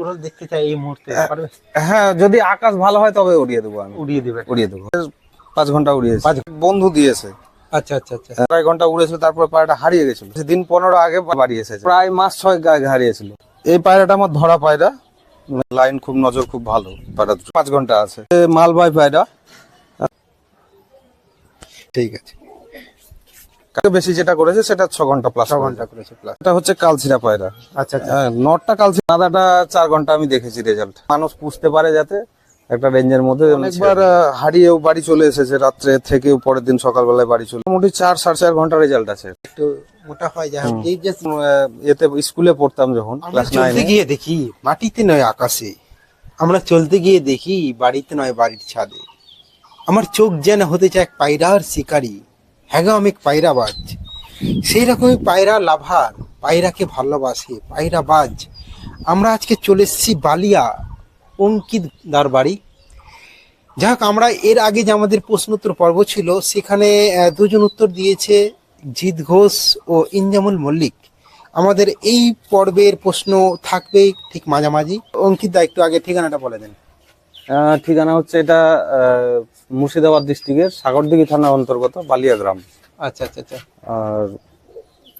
উড়াল দেখতে চাই এই মুহূর্তে পারবে? হ্যাঁ যদি আকাশ ভালো হয় তবে উড়িয়ে দেবো আমি। উড়িয়ে দিবেন উড়িয়ে দেবো। পাঁচ ঘণ্টা উড়িয়েছে। বন্ধু দিয়েছে। আচ্ছা আচ্ছা আচ্ছা। আড়াই ঘণ্টা উড়েছিল তারপর পায়রাটা হারিয়ে গেছিল। দিন পনেরো আগে বাড়ি এসেছে। প্রায় মাস ছয় হারিয়েছিল। এই পায়রাটা আমার ধরা পায়রা। লাইন খুব নজর খুব ভালো পায়রা পাঁচ ঘণ্টা আছে। মালবাই পায়রা। ঠিক আছে। বেশি যেটা করেছে সেটা ছ ঘণ্টা প্লাস ছ ঘণ্টা করেছে প্লাস এটা হচ্ছে কালচিরা পায়রা। আচ্ছা আচ্ছা। হ্যাঁ নটটা কালচিরা আদাটা চার ঘণ্টা আমি দেখেছি রেজাল্ট মানুষ পুষতে পারে যাতে একটা রেঞ্জের মধ্যে অনেকবার হারিয়েও বাড়ি চলে এসেছে রাত্রে থেকেও পরের দিন সকালবেলায় বাড়ি চলে। মোটামুটি চার সাড়ে চার ঘণ্টা রেজাল্ট আছে। একটু মোটা হয় যে এতে স্কুলে পড়তাম যখন ক্লাস নাইনে গিয়ে দেখি মাটিতে নয় আকাশে। আমরা চলতে গিয়ে দেখি বাড়িতে নয় বাড়ির ছাদে। আমার চোখ যেন হতে চায় এক পায়রার শিকারী। হ্যাঁ এক পায়রাবাজ সেই রকমই পায়রা লাভার, পায়রাকে ভালোবাসে, পায়রা বাজ। আমরা আজকে চলে এসেছি বালিয়া, অঙ্কিত দার বাড়ি। যাক, আমরা এর আগে যে আমাদের প্রশ্নোত্তর পর্ব ছিল, সেখানে দুজন উত্তর দিয়েছে জিৎ ঘোষ ও ইনজামুল মল্লিক। আমাদের এই পর্বের প্রশ্ন থাকবে ঠিক মাঝামাঝি। অঙ্কিত দা, একটু আগে ঠিকানাটা বলে দেন। ঠিকানা হচ্ছে এটা মুর্শিদাবাদ ডিস্ট্রিক্টের সাগরদিঘি থানা অন্তর্গত বালিয়া গ্রাম আচ্ছা আচ্ছা আচ্ছা। আর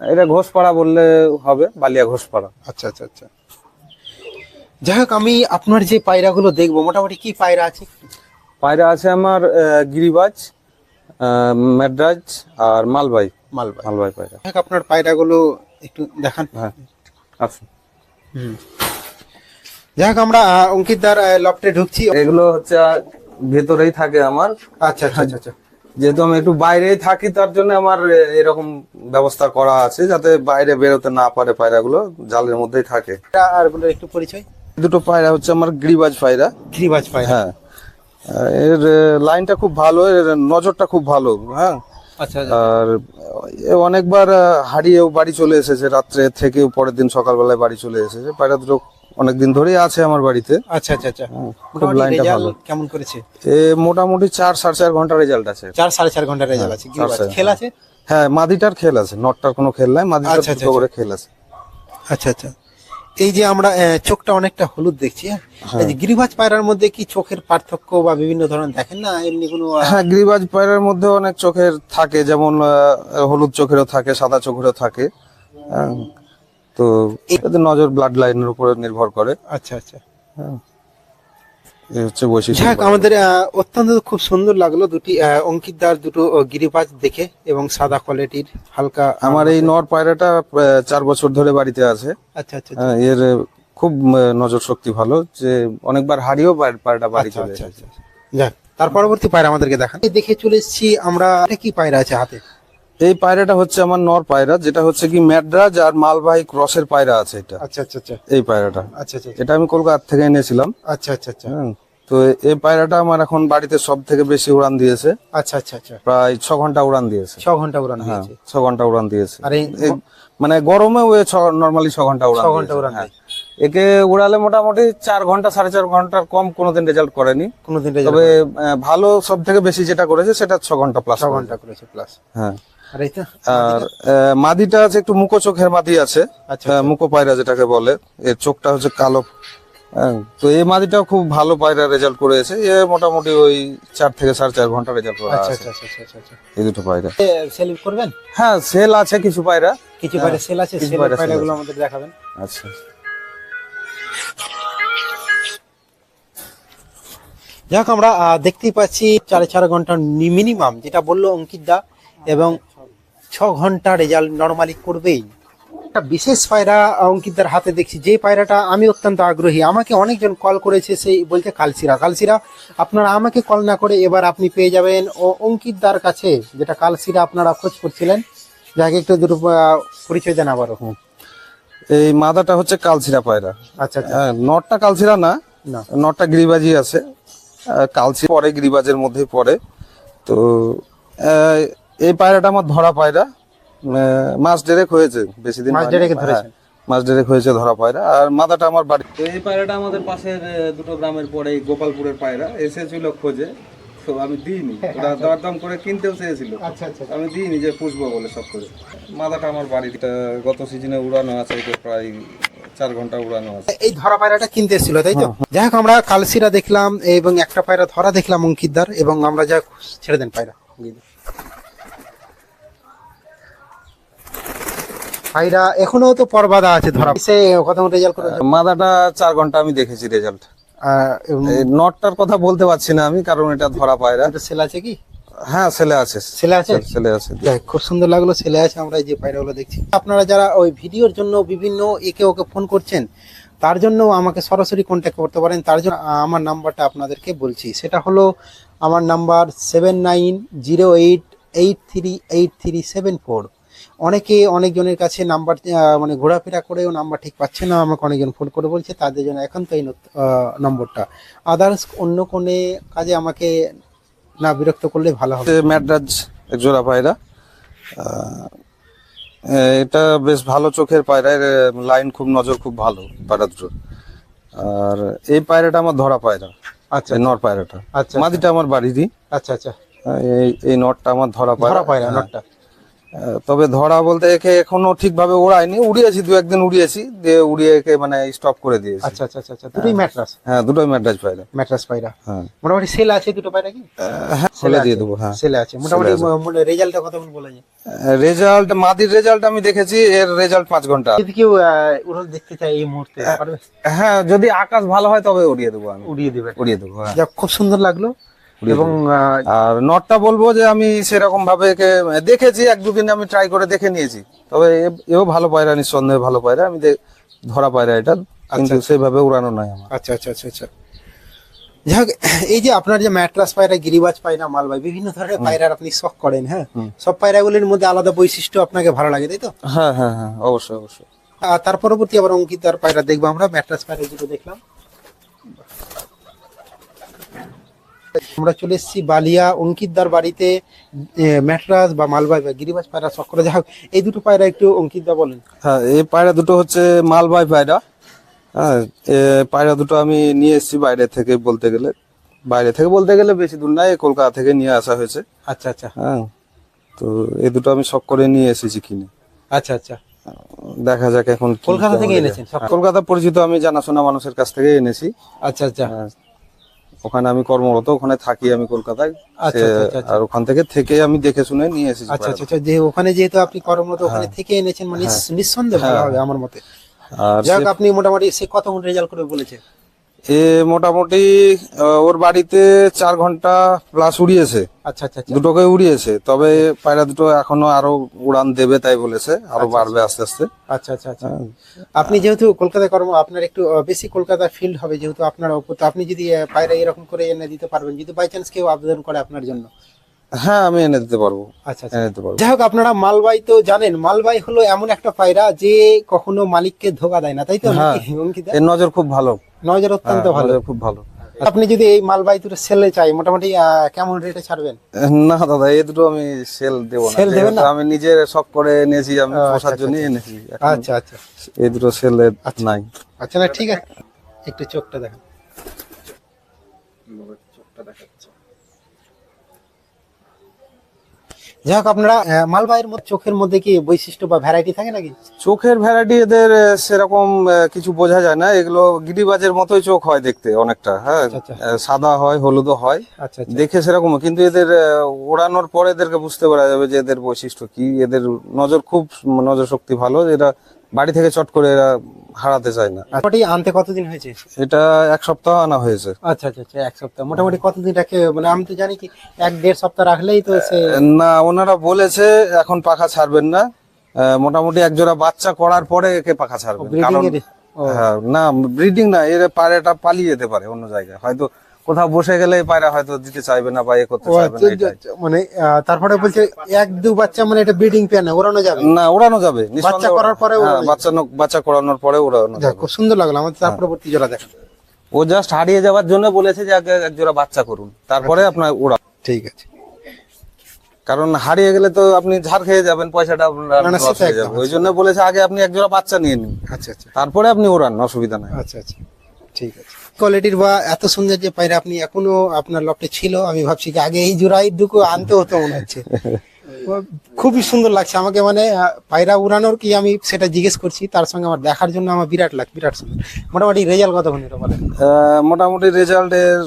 এটা ঘোষপাড়া বললে হবে বালিয়া ঘোষপাড়া। আচ্ছা আচ্ছা আচ্ছা। যাই হোক আমি আপনার যে পায়রাগুলো দেখব মোটামুটি কি পায়রা আছে? পায়রা আছে আমার গিরিবাজ আহ, ম্যাড্রাজ আর মালবাই মালবাই মালবাই পায়রা। আপনার পায়রাগুলো একটু দেখান। হ্যাঁ আচ্ছা যাই হোক আমরা আহ, অঙ্কিত দার লফটে ঢুকছি। এগুলো হচ্ছে ভেতরেই থাকে আমার। আচ্ছা আচ্ছা আচ্ছা আচ্ছা। যেহেতু আমি একটু বাইরেই থাকি তার জন্য আমার এরকম ব্যবস্থা করা আছে যাতে বাইরে বেরোতে না পারে পায়রাগুলো জালের মধ্যেই থাকে। আরগুলো একটু পরিচয়? দুটো পায়রা হচ্ছে আমার গিরিবাজ পায়রা। খিরিবাজ পায়রা। হ্যাঁ। এর লাইনটা খুব ভালো এর নজরটা খুব ভালো হ্যাঁ। আচ্ছা আর এ অনেকবার হারিয়েও বাড়ি চলে এসেছে রাত্রে থেকেও পরের দিন সকালবেলায় বাড়ি চলে এসেছে। পায়রা দুটো অনেকদিন ধরেই আছে আমার বাড়িতে। আচ্ছা আচ্ছা আচ্ছা। হুম, খুব লাইনটা ভালো। কেমন করেছে? এ মোটামুটি চার সাড়ে চার ঘণ্টা রেজাল্ট আছে। চার সাড়ে চার ঘণ্টা রেজাল্ট আছে। গিরিবাজ। খেল আছে? হ্যাঁ মাদিটার খেল আছে। নটটার কোনো খেল নাই মাদিটার আচ্ছা, আচ্ছা, দুটো করে খেল আছে। আচ্ছা আচ্ছা। এই যে আমরা চোখটা অনেকটা হলুদ দেখছি হ্যাঁ? এই যে গিরিবাজ পায়রার মধ্যে কি চোখের পার্থক্য বা বিভিন্ন ধরনের দেখেন না? এমনি কোনো হ্যাঁ গিরিবাজ পায়রার মধ্যে অনেক চোখের থাকে যেমন হলুদ চোখেরও থাকে সাদা চোখেরও থাকে। হ্যাঁ, তো নজর ব্লাড লাইনের উপরে নির্ভর করে। আচ্ছা আচ্ছা। হ্যাঁ। এই হচ্ছে বৈশিষ্ট্য। যাক আমাদের অত্যন্ত খুব সুন্দর লাগল দুটি অঙ্কিতদার দুটো আহ, গিরিবাজ দেখে এবং সাদা কোয়ালিটির হালকা আমার এই নর পায়রাটা চার বছর ধরে বাড়িতে আছে। আচ্ছা আচ্ছা হ্যাঁ, এর খুব নজর শক্তি ভালো যে অনেকবার হারিয়েও পায়- পায়রাটা বাড়ি আচ্ছা, চলে আচ্ছা, যাক তার পরবর্তী পায়রা আমাদেরকে দেখান। দেখে চলে এসেছি আমরা কি পায়রা আছে হাতে? এই পায়রাটা হচ্ছে আমার নর পায়রা যেটা হচ্ছে কি ম্যাড্রাজ আর মালবাহী ক্রসের পায়রা আছে এটা। আচ্ছা আচ্ছা আচ্ছা। এই পায়রাটা। আচ্ছা আচ্ছা এটা আমি কলকাতা থেকে এনেছিলাম। আচ্ছা আচ্ছা আচ্ছা। হ্যাঁ, তো এই পায়রাটা আমার এখন বাড়িতে সব থেকে বেশি উড়ান দিয়েছে। আচ্ছা আচ্ছা আচ্ছা। প্রায় ছ ঘণ্টা উড়ান দিয়েছে। ছ ঘণ্টা উড়ান হ্যাঁ হয়েছে ছ ঘণ্টা উড়ান দিয়েছে। আর এই মানে গরমে ও নর্মালি ছ ঘণ্টা উড়ান ছ ঘণ্টা দিয়েছে, উড়ান হ্যাঁ। একে উড়ালে মোটামুটি চার ঘণ্টা সাড়ে চার ঘণ্টার কম কোনোদিন রেজাল্ট করেনি। কোনোদিন তবে আহ, ভালো সব থেকে বেশি যেটা করেছে সেটা ছ ঘণ্টা প্লাস ছ ঘণ্টা করেছে প্লাস হ্যাঁ। আর মাদিটা আছে একটু মুখো চোখের মাদি আছে। আচ্ছা মুখো পায়রা যেটাকে বলে। এর চোখটা হচ্ছে কালো। হ্যাঁ, তো এই মাদিটাও খুব ভালো পায়রা রেজাল্ট করেছে। এ মোটামুটি ওই চার থেকে সাড়ে চার ঘণ্টা রেজাল্ট করে আচ্ছা আছে। আচ্ছা আচ্ছা আচ্ছা আচ্ছা। এই দুটো পায়রা। সেল করবেন? হ্যাঁ সেল আছে কিছু পায়রা। কিছু পায়রা সেল আছে কিছু সেল পায়রাগুলো আমাদের দেখাবেন। আচ্ছা। যাক আমরা দেখতেই পাচ্ছি চার চার ঘণ্টা মিনিমাম যেটা বলল অঙ্কিত দা। এবং ছ ঘণ্টা রেজাল্ট নর্মালি করবেই। একটা বিশেষ পায়রা অঙ্কিতদার হাতে দেখছি যে পায়রাটা আমি অত্যন্ত আগ্রহী আমাকে অনেকজন কল করেছে সেই বলছে কালসিরা কালসিরা আপনারা আমাকে কল না করে এবার আপনি পেয়ে যাবেন। ও অঙ্কিতদার কাছে যেটা কালসিরা আপনারা খোঁজ করছিলেন যাকে একটু দুটো পরিচয় দেন আবারও এই মাদাটা হচ্ছে কালচিরা পায়রা। আচ্ছা আচ্ছা। হ্যাঁ নটটা কালচিরা না না। নটটা গিরিবাজি আছে। কালচি পরে গিরিবাজের মধ্যে পড়ে। তো এই পায়রাটা আমার ধরা পায়রা। মাস ডেরেক হয়েছে বেশি দিন মাস হয়নি। ডেরেকে হ্যাঁ, মাস ডেরেক হয়েছে ধরা পায়রা। আর মাদাটা আমার বাড়ি তো এই পায়রাটা আমাদের পাশের দুটো গ্রামের পরে গোপালপুরের পায়রা। এসেছিল খোঁজে তো আমি দিইনি। ওরা দরদাম করে কিনতেও চেয়েছিল। আচ্ছা আচ্ছা আমি দিইনি যে পুষবো বলে সব করে। মাদাটা আমার বাড়িতে গত সিজনে উড়ানো আছে প্রায় চার ঘণ্টা উড়ানো আছে। এই ধরা পায়রাটা কিনতে এসেছিল তাই তো? যাই হোক আমরা কালসিরা দেখলাম এবং একটা পায়রা ধরা দেখলাম অঙ্কিতদার এবং আমরা যা ছেড়ে দেন পায়রা। পায়রা এখনও তো পরবাদা আছে ধরা সে কত রেজাল্ট করে মাদাটা চার ঘণ্টা আমি দেখেছি রেজাল্ট নটটার কথা বলতে পারছি না আমি কারণ এটা ধরা পায়রা এটা সেল আছে কি? হ্যাঁ ছেলে আছে। ছেলে আছে? ছেলে আছে। খুব সুন্দর লাগল ছেলে আছে আমরা যে পায়রাগুলো দেখছি। আপনারা যারা ওই ভিডিওর জন্য বিভিন্ন একে ওকে ফোন করছেন তার জন্য আমাকে সরাসরি কন্ট্যাক্ট করতে পারেন। তার জন্য আমার নাম্বারটা আপনাদেরকে বলছি। সেটা হলো আমার number seven nine zero eight eight three eight three seven four অনেকে অনেকজনের কাছে নাম্বার মানে ঘোরাফেরা করেও নাম্বার ঠিক পাচ্ছে না আমাকে অনেকজন ফোন করে বলছে তাদের জন্য এখন তো এই নম্বরটা। আদার্স অন্য কোনো কাজে আমাকে না বিরক্ত করলে ভালো হবে। ম্যাড্রাজ এক জোড়া পায়রা এটা বেশ ভালো চোখের পায়রা এর লাইন খুব নজর খুব ভালো পায়রা দুটো আর এই পায়রাটা আমার ধরা পায়রা আচ্ছা। এই নর পায়রাটা। আচ্ছা মাদিটা আমার বাড়িরই। আচ্ছা আচ্ছা। এই এই নটটা আমার ধরা পায়রা। ধরা পায়রা। নটটা। তবে ধরা বলতে একে এখনও ঠিকভাবে ওড়ায়নি উড়িয়েছি দু একদিন উড়িয়েছি দিয়ে উড়িয়ে একে মানে স্টপ করে দিয়েছি। আচ্ছা আচ্ছা আচ্ছা আচ্ছা দুটোই ম্যাট্রাস হ্যাঁ দুটোই ম্যাডরাজ পায়রা। ম্যাট্রাস পায়রা। হ্যাঁ। মোটামুটি সেল আছে দুটো পায়রা কি? হ্যাঁ ছেলে দিয়ে দেবো হ্যাঁ। সেল আছে। মোটামুটি রেজাল্টটা কত বলা যায়? রেজাল্ট মাদির রেজাল্ট আমি দেখেছি এর রেজাল্ট পাঁচ ঘণ্টা। যদি কেউ উড়াল দেখতে চায় এই মুহূর্তে পারবে? হ্যাঁ যদি আকাশ ভালো হয় তবে উড়িয়ে দেবো আমি। উড়িয়ে দিবে। উড়িয়ে দেবো হ্যাঁ। খুব সুন্দর লাগল। এবং আর নটটা বলব যে আমি সেরকম ভাবে দেখেছি এক দুদিন আমি ট্রাই করে দেখে নিয়েছি। তবে এও ভালো পায়রা নিঃসন্দেহে ভালো পায়রা। আমি ধরা পায়রা এটা কিন্তু সেইভাবে উড়ানো নাই আমার। আচ্ছা আচ্ছা আচ্ছা আচ্ছা। যাই হোক, এই যে আপনার যে ম্যাট্রাস পায়রা গিরিবাজ পায়রা মালবাই বিভিন্ন ধরনের পায়রার আপনি শখ করেন হ্যাঁ? সব পায়রাগুলির মধ্যে আলাদা বৈশিষ্ট্য আপনাকে ভালো লাগে তাই তো? হ্যাঁ হ্যাঁ হ্যাঁ অবশ্যই অবশ্যই। তার পরবর্তী আবার অঙ্কিত আর পায়রা দেখব আমরা ম্যাট্রাস পায়রা দুটো দেখলাম। আমরা চলে এসেছি বালিয়া অঙ্কিতদার বাড়িতে ম্যাট্রাস বা মালবাই বা গিরিবাজ পায়রা শখ করে যাই হোক এই দুটো পায়রা একটু অঙ্কিতদা বলেন। হ্যাঁ এই পায়রা দুটো হচ্ছে মালবাই পায়রা। হ্যাঁ পায়রা দুটো আমি নিয়ে এসেছি বাইরে থেকে বলতে গেলে। বাইরে থেকে বলতে গেলে বেশি দূর নাই কলকাতা থেকে নিয়ে আসা হয়েছে। আচ্ছা আচ্ছা। হ্যাঁ তো এই দুটো আমি শখ করে নিয়ে এসেছি কিনে। আচ্ছা আচ্ছা। দেখা যাক এখন কলকাতা থেকে এনেছেন কলকাতা পরিচিত আমি জানাশোনা মানুষের কাছ থেকে এনেছি। আচ্ছা আচ্ছা। হ্যাঁ, ওখানে আমি কর্মরত ওখানে থাকি আমি কলকাতায়। আচ্ছা, আচ্ছা, আচ্ছা। আর ওখান থেকে থেকে আমি দেখে শুনে নিয়ে এসেছি আচ্ছা আচ্ছা যে ওখানে যেহেতু আপনি কর্মরত ওখানে থেকে এনেছেন মানে নিঃসন্দেহে ভালো হবে আমার মতে। আর যাই হোক আপনি মোটামুটি সে কত রেজাল্ট করে বলেছে? এ মোটামুটি ওর বাড়িতে চার ঘণ্টা প্লাস উড়িয়েছে। আচ্ছা আচ্ছা আচ্ছা। দুটোকে উড়িয়েছে। তবে পায়রা দুটো এখনও আরও উড়ান দেবে তাই বলেছে আরও বাড়বে আস্তে আস্তে। আচ্ছা আচ্ছা আচ্ছা। আপনি যেহেতু কলকাতায় কর্ম আপনার একটু বেশি কলকাতা ফিল্ড হবে যেহেতু আপনার ওপর তো আপনি যদি পায়রা এরকম করে এনে দিতে পারবেন যদি বাই চান্স কেউ আবেদন করে আপনার জন্য? হ্যাঁ আমি এনে দিতে পারব। আচ্ছা আচ্ছা। এনে দিতে পারব। যাই হোক আপনারা মালবাই তো জানেন মালবাই হলো এমন একটা পায়রা যে কখনো মালিককে ধোকা দেয় না তাই তো হ্যাঁ। এর নজর খুব ভালো। নজর অত্যন্ত হ্যাঁ, ভালো। খুব ভালো। আপনি যদি এই মালবাই দুটো সেলে চাই মোটামুটি কেমন রেটে ছাড়বেন? না দাদা এই দুটো আমি সেল দেবো না। সেল দেবেন না? আমি নিজের শখ করে এনেছি আমি আচ্ছা, পোষার আচ্ছা, জন্য এনেছি। আচ্ছা। আচ্ছা এই দুটো সেলে নাই। আচ্ছা না ঠিক আছে। একটু চোখটা দেখেন। চোখটা দেখেন। যাই হোক আপনারা মালবাহের মধ্যে চোখের মধ্যে কি বৈশিষ্ট্য বা ভ্যারাইটি থাকে নাকি? চোখের ভ্যারাইটি এদের সেরকম কিছু বোঝা যায় না। এগুলো গিরিবাজের মতোই চোখ হয় দেখতে অনেকটা হ্যাঁ। আচ্ছা। সাদা হয় হলুদও হয়। আচ্ছা আচ্ছা। দেখে সেরকম কিন্তু এদের ওড়ানোর পরে এদেরকে বুঝতে পারা যাবে যে এদের বৈশিষ্ট্য কি। এদের নজর খুব নজর শক্তি ভালো এরা বাড়ি থেকে চট করে এরা হারাতে চায় না। মোটামুটি আনতে কতদিন হয়েছে? এটা এক সপ্তাহ আনা হয়েছে। আচ্ছা আচ্ছা আচ্ছা এক সপ্তাহ। মোটামুটি কতদিন রাখে মানে আমি তো জানি কি এক দেড় সপ্তাহ রাখলেই তো সে না ওনারা বলেছে এখন পাখা ছাড়বেন না। মোটামুটি এক জোড়া বাচ্চা করার পরে একে পাখা ছাড়বেন। কারণ। হ্যাঁ, না ব্রিডিং না এর পায়রাটা পালিয়ে যেতে পারে অন্য জায়গায়। হয়তো কোথাও বসে গেলে পায়রা হয়তো দিতে চাইবে না বা এ করতে চাইবে না আচ্ছা, মানে তারপরে বলছে এক দু বাচ্চা মানে এটা ব্রিডিং পেয়ার না ওড়ানো যাবে? না ওড়ানো যাবে। বাচ্চা করার পরে হ্যাঁ, বাচ্চা বাচ্চা করানোর পরে ওড়ানো যাবে। খুব সুন্দর লাগল আমাদের তার পরবর্তী জোড়া দেখেন ও জাস্ট হারিয়ে যাওয়ার জন্য বলেছে যে আগে এক জোড়া বাচ্চা করুন। তারপরে আচ্ছা। আপনার ওড়া। ঠিক আছে। কারণ হারিয়ে গেলে তো আপনি ঝাড় খেয়ে যাবেন পয়সাটা আপনার হয়ে ওই জন্য বলেছে আগে আপনি এক জোড়া বাচ্চা নিয়ে নিন। আচ্ছা আচ্ছা। তারপরে আপনি ওড়ান অসুবিধা নাই। আচ্ছা আচ্ছা। ঠিক আছে। কোয়ালিটির বা এত সুন্দর যে পায়রা আপনি এখনও আপনার লপটে ছিল আমি ভাবছি যে আগে এই জোড়াই দুটো আনতে হতো মনে হচ্ছে। খুবই সুন্দর লাগছে আমাকে মানে পায়রা উড়ানোর কি আমি সেটা জিজ্ঞেস করছি তার সঙ্গে আমার দেখার জন্য আমার বিরাট লাগ বিরাট সুন্দর। মোটামুটি রেজাল্ট কতক্ষণ এটা বলেন? মোটামুটি রেজাল্টের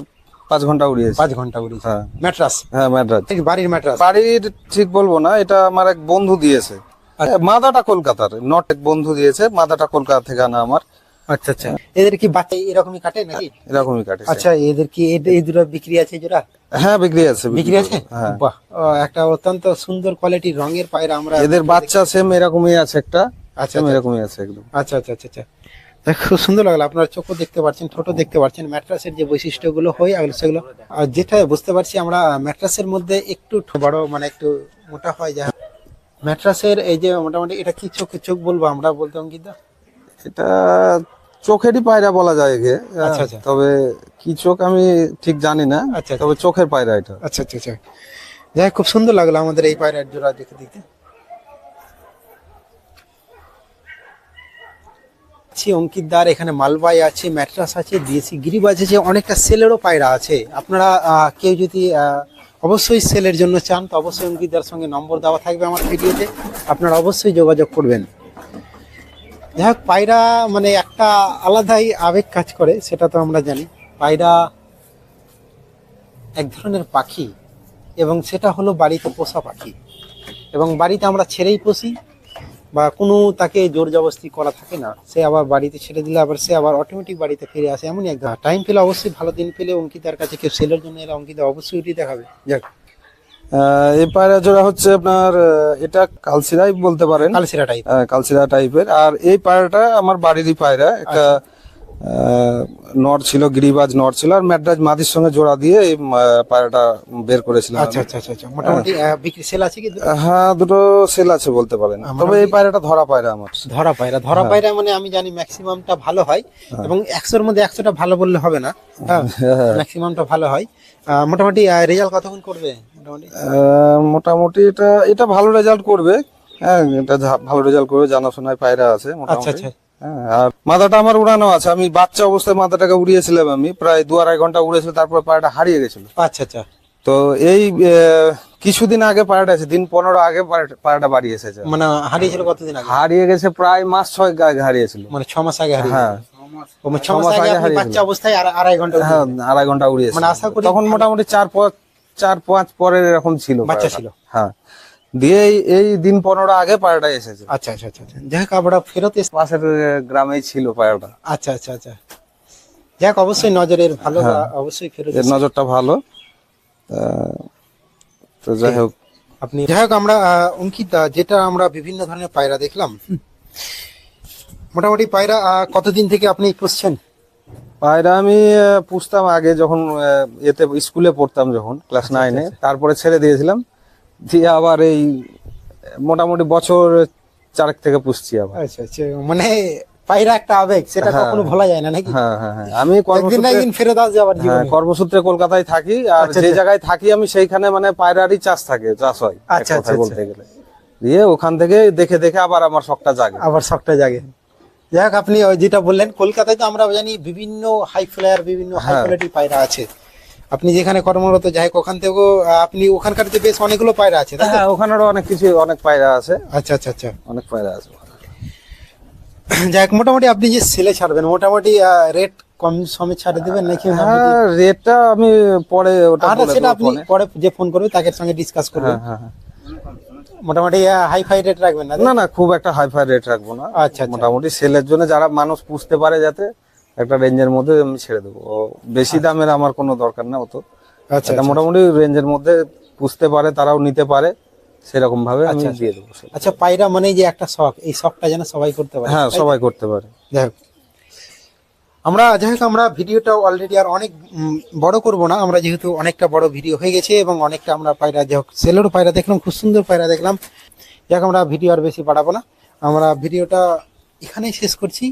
পাঁচ ঘণ্টা উড়িয়েছে। পাঁচ ঘণ্টা উড়েছে হ্যাঁ। ম্যাট্রাস? হ্যাঁ ম্যাড্রাস ঠিক বাড়ির ম্যাট্রাস? বাড়ির ঠিক বলব না এটা আমার এক বন্ধু দিয়েছে। আচ্ছা। মাদাটা কলকাতার নট এক বন্ধু দিয়েছে মাদাটা কলকাতা থেকে আনা আমার। আচ্ছা আচ্ছা। এদের কি বাচ্চা এরকমই কাটে নাকি? এরকমই কাটে আচ্ছা এদের কি এই দুটো বিক্রি আছে জোড়া হ্যাঁ বিক্রি আছে বিক্রি আছে? হ্যাঁ। বাহ একটা অত্যন্ত সুন্দর কোয়ালিটির রঙের পায়রা আমরা এদের বাচ্চা সেম এরকমই আছে একটা আচ্ছা আচ্ছা। এরকমই আছে একদম। আচ্ছা আচ্ছা আচ্ছা আচ্ছা। দেখ, খুব সুন্দর লাগল আপনার চোখও দেখতে পাচ্ছেন ঠোঁটও দেখতে পাচ্ছেন ম্যাট্রাসের যে বৈশিষ্ট্যগুলো হয় আর সেগুলো আর যেটা বুঝতে পারছি আমরা ম্যাট্রাসের মধ্যে একটু বড় মানে একটু মোটা হয় যা ম্যাট্রাসের এই যে মোটামুটি এটা কি চোখ চোখ বলব আমরা বলতে অঙ্কিত? এটা চোখেরই পায়রা বলা যায় একে আচ্ছা, আচ্ছা। তবে কি চোখ আমি ঠিক জানি না আচ্ছা, তবে চোখের পায়রা এটা। আচ্ছা আচ্ছা আচ্ছা। যাই খুব সুন্দর লাগল আমাদের এই পায়রার জোড়া দেখে দেখতে। আছে অঙ্কিত দার এখানে মালবাই আছে ম্যাট্রাস আছে দেশি গিরিবাজ আছে অনেকটা সেলেরও পায়রা আছে। আপনারা কেউ যদি অবশ্যই সেলের জন্য চান তো অবশ্যই অঙ্কিত দার সঙ্গে নম্বর দেওয়া থাকবে আমার ভিডিওতে। আপনারা অবশ্যই যোগাযোগ করবেন। যাই হোক পায়রা মানে একটা আলাদাই আবেগ কাজ করে, সেটা তো আমরা জানি। পায়রা এক ধরনের পাখি এবং সেটা হলো বাড়িতে পোষা পাখি। এবং বাড়িতে আমরা ছেড়েই পুষি বা কোনো তাকে জোর জবস্তি করা থাকে না। সে আবার বাড়িতে ছেড়ে দিলে আবার সে আবার অটোমেটিক বাড়িতে ফিরে আসে। এমনই একদম টাইম পেলে অবশ্যই ভালো দিন পেলে অঙ্কিতার কাছে কেউ সেলের জন্য এলে অঙ্কিতা অবশ্যই দেখাবে। যাক এই পায়রা জোড়া হচ্ছে আপনার এটা কালসিরাই বলতে পারেন। কালসিরা টাইপ কালসিরা টাইপের আর এই পায়রাটা আমার বাড়িরই পায়রা। একটা নর ছিল গিরিবাজ নর ছিল আর ম্যাড্রাজ মাদির সঙ্গে জোড়া দিয়ে এই পায়রাটা বের করেছিলাম আচ্ছা আচ্ছা আচ্ছা আচ্ছা। মোটামুটি আহ, বিক্রি সেল আছে কি হ্যাঁ দুটো সেল আছে বলতে পারেন। তবে এই পায়রাটা ধরা পায়রা আমার। ধরা পায়রা। ধরা পায়রা মানে আমি জানি ম্যাক্সিমামটা ভালো হয় এবং একশোর মধ্যে একশোটা ভালো বললে হবে না। হ্যাঁ ম্যাক্সিমামটা ভালো হয়। মোটামুটি রেজাল্ট কতক্ষণ করবে? মোটামুটি? এটা এটা ভালো রেজাল্ট করবে। হ্যাঁ এটা ভালো রেজাল্ট করবে জানাশোনায় পায়রা আছে আচ্ছা মোটামুটি। আচ্ছা হ্যাঁ, আর মাথাটা আমার উড়ানো আছে। আমি বাচ্চা অবস্থায় মাথাটাকে উড়িয়েছিলাম আমি। প্রায় দু আড়াই ঘণ্টা উড়েছিল তারপর পায়রাটা হারিয়ে গেছিল। আচ্ছা আচ্ছা। তো এই কিছুদিন আগে পায়রাটা আছে দিন পনেরো আগে পায়রাটা বাড়ি এসেছে। মানে হারিয়েছিল কতদিন আগে? হারিয়ে গেছে প্রায় মাস ছয় আগে হারিয়েছিল। মানে ছ মাস আগে হ্যাঁ। মানে ছ মাস আগে আপনি বাচ্চা অবস্থায় আড়াই ঘণ্টা হ্যাঁ আড়াই ঘণ্টা উড়িয়েছে মানে আশা করি তখন মোটামুটি চার পাঁচ চার পাঁচ পরের এরকম ছিল বাচ্চা ছিল। হ্যাঁ। দিয়ে এই- দিন পনেরো আগে পায়রাটা এসেছে। আচ্ছা আচ্ছা আচ্ছা আচ্ছা। যাই হোক আমরা ফেরত এস পাশের গ্রামেই ছিল পায়রাটা। আচ্ছা আচ্ছা আচ্ছা। যাক অবশ্যই নজরের ভালো বা অবশ্যই ফেরত নজরটা ভালো। তো যাই হোক। আপনি যাই হোক আমরা অঙ্কিতা যেটা আমরা বিভিন্ন ধরনের পায়রা দেখলাম মোটামুটি পায়রা কতদিন থেকে আপনি পুষছেন পায়রা আমি পুষতাম আগে যখন এতে স্কুলে পড়তাম যখন ক্লাস আচ্ছা, নাইনে তারপরে ছেড়ে দিয়েছিলাম। দিয়ে আবার এই মোটামুটি বছর চারেক থেকে পুষছি আবার। আচ্ছা আচ্ছা। মানে পায়রা একটা আবেগ সেটা হ্যাঁ। কখনো ভোলা যায় না নাকি? হ্যাঁ হ্যাঁ হ্যাঁ। আমি একদিন ফেরত আসবে আবার হ্যাঁ, জীবনে। কর্মসূত্রে কলকাতায় থাকি আর আচ্ছা, যে আচ্ছা। জায়গায় থাকি আমি সেইখানে মানে পায়রারই চাষ থাকে চাষ হয় আচ্ছা, আচ্ছা, বলতে গেলে। দিয়ে ওখান থেকে দেখে দেখে আবার আমার শখটা জাগে। আবার শখটা জাগে। যাই হোক আপনি ওই যেটা বললেন কলকাতায় তো আমরা জানি বিভিন্ন হাই ফ্লায়ার বিভিন্ন হাই হ্যাঁ। কোয়ালিটি পায়রা আছে। আপনি যেখানে কর্মরত যাই হোক ওখান থেকেও আপনি ওখানকার যে বেশ অনেকগুলো পায়রা আছে? হ্যাঁ ওখানেরও অনেক কিছু অনেক পায়রা আছে। আচ্ছা আচ্ছা আচ্ছা। অনেক পায়রা আছে যাই মোটামুটি আপনি যে সেলে ছাড়বেন মোটামুটি রেট কম সমে ছাড়ে দেবেন নাকি হ্যাঁ রেটটা আমি পরে ওটা সেটা আপনি পরে যে ফোন করবে তাকে সঙ্গে ডিসকাস করবেন। হ্যাঁ হ্যাঁ হ্যাঁ। মোটামুটি হাই ফাই রেট রাখবেন না না না খুব একটা হাই ফাই রেট রাখব না। আচ্ছা, আচ্ছা। মোটামুটি সেলের জন্য যারা মানুষ পুষতে পারে যাতে একটা রেঞ্জের মধ্যে আমি ছেড়ে দেবো। বেশি দামের আমার কোনো দরকার না অত। আচ্ছা মোটামুটি রেঞ্জের মধ্যে পুষতে পারে তারাও নিতে পারে সেরকম ভাবে আমি দিয়ে দেবো আচ্ছা পায়রা মানে যে একটা শখ এই শখটা যেন সবাই করতে পারে হ্যাঁ সবাই করতে পারে। যাই হোক। আমরা, যাই আমরা ভিডিওটা অলরেডি আর অনেক বড় করব না। আমরা যেহেতু অনেকটা বড় ভিডিও হয়ে গেছে এবং অনেকটা আমরা পায়রা, যাই হোক, সেলেরও পায়রা দেখলাম, খুব সুন্দর পায়রা দেখলাম। যাক আমরা ভিডিও আর বেশি বাড়াবো না। আমরা ভিডিওটা এখানেই শেষ করছি।